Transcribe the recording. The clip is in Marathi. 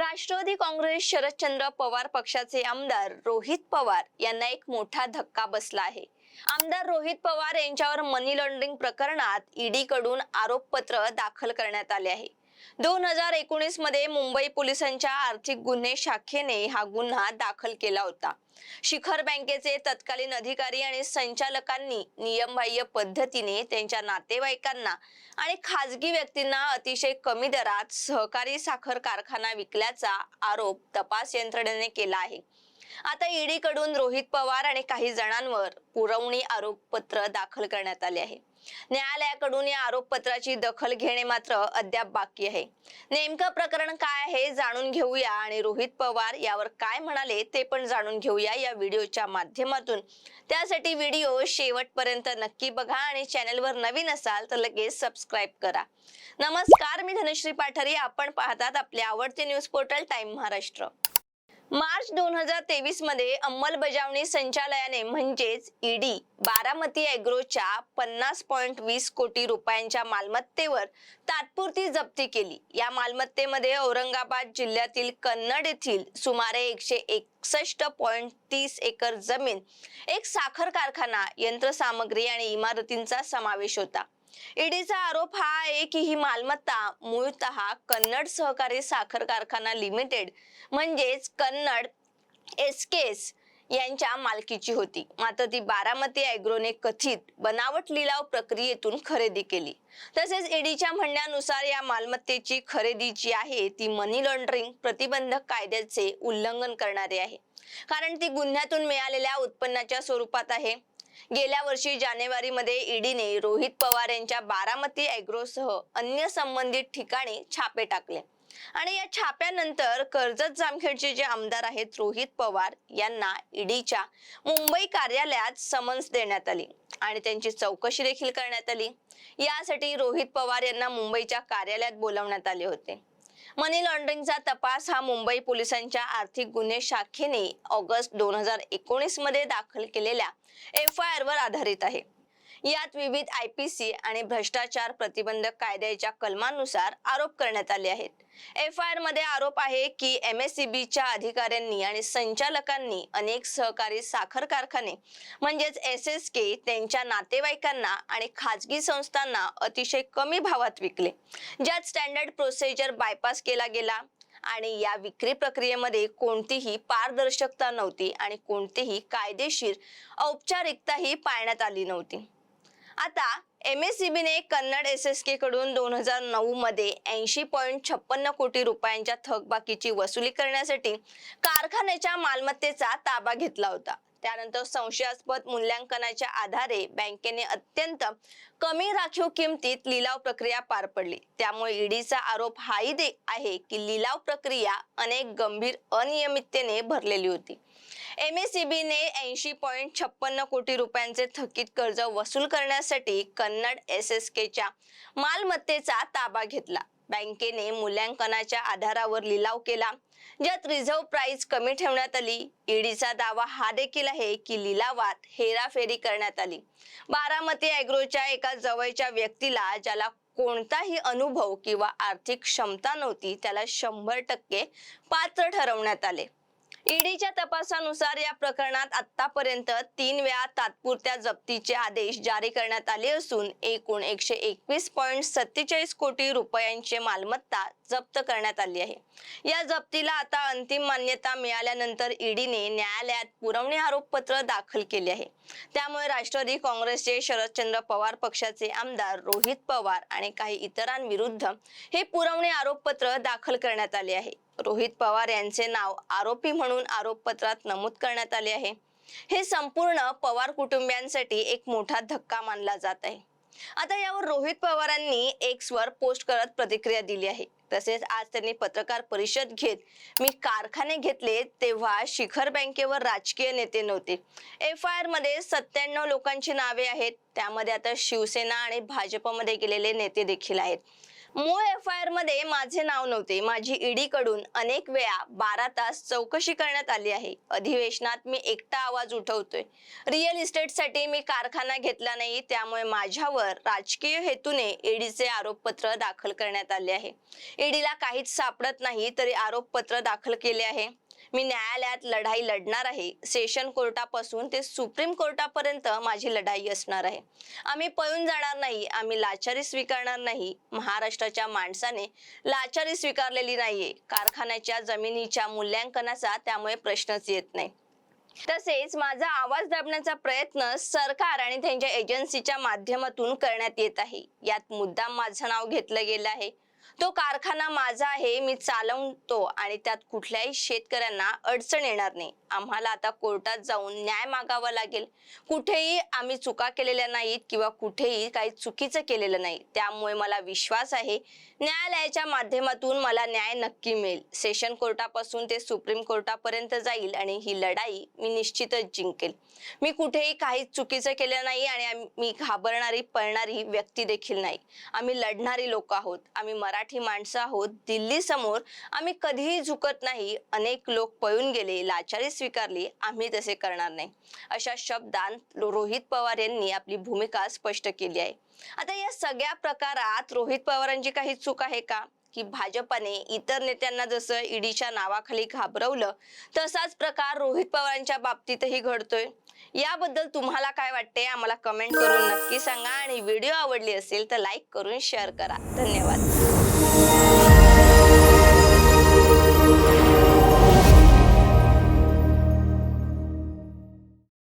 राष्ट्रवादी काँग्रेस शरदचंद्र पवार पक्षाचे आमदार रोहित पवार यांना एक मोठा धक्का बसला आहे. आमदार रोहित पवार यांच्यावर मनी लॉन्ड्रिंग प्रकरणात ईडी कडून आरोपपत्र दाखल करण्यात आले आहे. दोन हजार एकोणीसमध्ये मुंबई पोलिसांच्या आर्थिक गुन्हे शाखेने हा गुन्हा दाखल केला होता. शिखर बँकेचे तत्कालीन अधिकारी आणि संचालकांनी नियमबाह्य पद्धतीने त्यांच्या नातेवाईकांना आणि खाजगी व्यक्तींना अतिशय कमी दरात सहकारी साखर कारखाना विकल्याचा आरोप तपास यंत्रणेने केला आहे. आता ईडीकडून रोहित पवार आणि काही जणांवर पुरवणी आरोपपत्र दाखल करण्यात आले आहे. न्यायालयाकडून या आरोपपत्राची दखल घेणे मात्र अद्याप बाकी आहे. नेमकं प्रकरण काय आहे जाणून घेऊया आणि रोहित पवार यावर काय म्हणाले ते पण जाणून घेऊया या व्हिडिओच्या माध्यमातून. त्यासाठी व्हिडिओ शेवटपर्यंत नक्की बघा आणि चॅनलवर नवीन असाल तर लगेच सबस्क्राईब करा. नमस्कार मी धनश्री पाठारी. आपण पाहतात आपले आवडते news portal time Maharashtra. March दोन हजार तेवीसमध्ये अंमलबजावणी संचालयाने म्हणजेच ईडी बारामती अॅग्रोच्या पन्नास पॉईंट वीस कोटी रुपयांच्या मालमत्तेवर तात्पुरती जप्ती केली. या मालमत्तेमध्ये औरंगाबाद जिल्ह्यातील कन्नड येथील सुमारे एकशे एकसष्ट पॉईंट तीस एकर जमीन एक साखर कारखाना यंत्रसामग्री आणि इमारतींचा समावेश होता. ईडीचा आरोप हा आहे की ही मालमत्ता मूळतः कन्नड सहकारी साखर कारखाना लिमिटेड म्हणजेच कन्नड एसकेस यांच्या मालकीची होती. मात्र ती बारामती अॅग्रोने कथित बनावट लिलाव प्रक्रियेतून खरेदी केली. तसेच ईडीच्या म्हणण्यानुसार या मालमत्तेची खरेदी जी आहे ती मनी लॉन्ड्रिंग प्रतिबंधक कायद्याचे उल्लंघन करणारे आहे. कारण ती गुन्ह्यातून मिळालेल्या उत्पन्नाच्या स्वरूपात आहे. गेल्या वर्षी जानेवारीमध्ये ईडीने रोहित पवार यांच्या बारामती अॅग्रोसह अन्य संबंधित ठिकाणी छापे टाकले. आणि या छाप्यानंतर कर्जत जामखेडचे जे आमदार आहेत रोहित पवार यांना ईडीच्या मुंबई कार्यालयात समन्स देण्यात आली आणि त्यांची चौकशी देखील करण्यात आली. यासाठी रोहित पवार यांना मुंबईच्या कार्यालयात बोलावण्यात आले होते. मनी लॉन्ड्रिंगचा तपास हा मुंबई पोलिसांच्या आर्थिक गुन्हे शाखेने ऑगस्ट दोन हजार एकोणीसमध्ये दाखल केलेल्या एफ आय आर वर आधारित आहे. यात विविध आय पी सी आणि भ्रष्टाचार प्रतिबंधक कायद्याच्या कलमानुसार आरोप करण्यात आले आहेत. एफ आय आरमध्ये आरोप आहे की एम एस सी बीच्या अधिकाऱ्यांनी आणि संचालकांनी अनेक सहकारी साखर कारखाने म्हणजेच एस एस के त्यांच्या नातेवाईकांना आणि खाजगी संस्थांना अतिशय कमी भावात विकले. ज्यात स्टँडर्ड प्रोसिजर बायपास केला गेला आणि या विक्री प्रक्रियेमध्ये कोणतीही पारदर्शकता नव्हती आणि कोणतीही कायदेशीर औपचारिकताही पाळण्यात आली नव्हती. आता एम एस ने कन्नड एस एस के कडून दोन हजार नऊ मध्ये ऐंशी पॉईंट छप्पन्न कोटी रुपयांच्या थकबाकीची वसुली करण्यासाठी कारखान्याच्या मालमत्तेचा ताबा घेतला होता. त्यानंतर संशयास्पद मूल्यांकनाच्या आधारे बँकेने अत्यंत कमी राखीव किमतीत लिलाव प्रक्रिया पार पडली. त्यामुळे ईडीचा आरोप हाही दे आहे की लिलाव प्रक्रिया अनेक गंभीर अनियमिततेने भरलेली होती. एम एस ने ऐंशी पॉईंट छप्पन्न कोटी रुपयांचे थकीत कर्ज वसूल करण्यासाठी कन्नड एस एस केच्या मालमत्तेचा ताबा घेतला. बँकेने मूल्यांकनाच्या आधारावर लिलाव केला ज्यात रिझर्व्ह प्राइस कमी ठेवण्यात आली. ईडीचा दावा हा देखील आहे की लिलावात हेराफेरी करण्यात आली. बारामती अॅग्रोच्या एका जवळच्या व्यक्तीला ज्याला कोणताही अनुभव किंवा आर्थिक क्षमता नव्हती त्याला शंभर टक्के पात्र ठरवण्यात आले. ईडीच्या तपासानुसार या प्रकरणात आतापर्यंत तीन वेळा तात्पुरत्या जप्तीचे आदेश जारी करण्यात आले असून एकूण एकशे एकवीस पॉईंट सत्तेचाळीस कोटी रुपयांची मालमत्ता जप्त करण्यात आली आहे. या जप्तीला आता अंतिम मान्यता मिळाल्यानंतर ईडीने न्यायालयात पुरवणी आरोपपत्र दाखल केले आहे. त्यामुळे राष्ट्रवादी काँग्रेसचे शरदचंद्र पवार पक्षाचे आमदार रोहित पवार आणि काही इतरांविरुद्ध हे पुरवणी आरोपपत्र दाखल करण्यात आले आहे. रोहित पवार यांचे नाव आरोपी म्हणून आरोपपत्रात नमूद करण्यात आले आहे. हे संपूर्ण पवार कुटुंबियांसाठी एक मोठा धक्का मानला जात आहे. आता यावर रोहित पवारांनी एक्स वर पोस्ट करत प्रतिक्रिया दिली आहे. तसेच आज त्यांनी पत्रकार परिषद घेत मी कारखाने घेतले तेव्हा शिखर बँकेवर राजकीय नेते नव्हते. एफ आय आरमध्ये सत्त्याण्णव लोकांची नावे आहेत. त्यामध्ये आता शिवसेना आणि भाजपमध्ये गेलेले नेते देखील आहेत. मूळ एफ आय आरमध्ये माझे नाव नव्हते. माझी ईडी कडून अनेक वेळा बारा तास चौकशी करण्यात आली आहे. अधिवेशनात मी एकटा आवाज उठवतोय. रिअल इस्टेटसाठी मी कारखाना घेतला नाही त्यामुळे माझ्यावर राजकीय हेतूने ईडीचे आरोपपत्र दाखल करण्यात आले आहे. ईडीला काहीच सापडत नाही तरी आरोपपत्र दाखल केले आहे. मी न्यायालयात लढाई लढणार आहे. सेशन कोर्टापासून ते सुप्रीम कोर्टापर्यंत माझी लढाई असणार आहे. आम्ही पळून जाणार नाही आम्ही लाचारी स्वीकारणार नाही. महाराष्ट्राच्या माणसाने लाचारी स्वीकारलेली नाहीये. कारखान्याच्या जमिनीच्या मूल्यांकनाचा त्यामुळे प्रश्नच येत नाही. तसेच माझा आवाज दाबण्याचा प्रयत्न सरकार आणि त्यांच्या एजन्सीच्या माध्यमातून करण्यात येत आहे. यात मुद्दाम माझं नाव घेतलं गेलं आहे. तो कारखाना माझा आहे मी चालवतो आणि त्यात कुठल्याही शेतकऱ्यांना अडचण येणार नाही. आम्हाला आता कोर्टात जाऊन न्याय मागावा लागेल. कुठेही आम्ही चुका केलेल्या नाहीत किंवा कुठेही काही चुकीचं केलेलं नाही. त्यामुळे मला विश्वास आहे न्यायालयाच्या माध्यमातून मला न्याय नक्की मिळेल. सेशन कोर्टापासून ते सुप्रीम कोर्टापर्यंत जाईल आणि ही लढाई मी निश्चितच जिंकेल. मी कुठेही काही चुकीचं केलं नाही आणि मी घाबरणारी पळणारी व्यक्ती देखील नाही. आम्ही लढणारी लोक आहोत. आम्ही मराठी माणसं आहोत. दिल्ली समोर आम्ही कधीही झुकत नाही. अनेक लोक पळून गेले लाचारी स्वीकारली आम्ही तसे करणार नाही. अशा शब्दांत रोहित पवार यांनी आपली भूमिका स्पष्ट केली आहे. आता या सगळ्या प्रकारात रोहित पवारांची काही चूक आहे का? की भाजपाने इतर नेत्यांना जसं ईडीच्या नावाखाली घाबरवलं तसाच प्रकार रोहित पवारांच्या बाबतीतही घडतोय. याबद्दल तुम्हाला काय वाटते आम्हाला कमेंट करून नक्की सांगा आणि व्हिडिओ आवडली असेल तर लाईक करून शेअर करा. धन्यवाद.